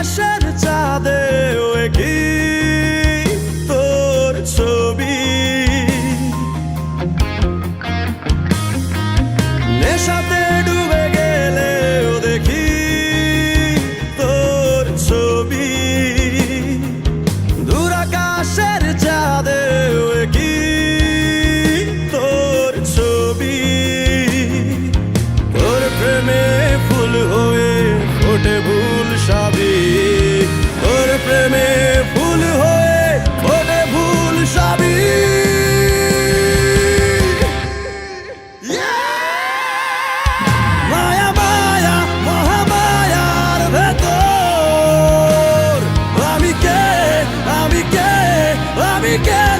আকাশের চাঁদেও কি তোর ছবি। নেশাতে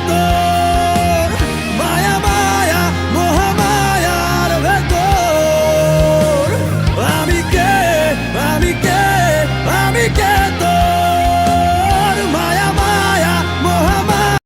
Santo.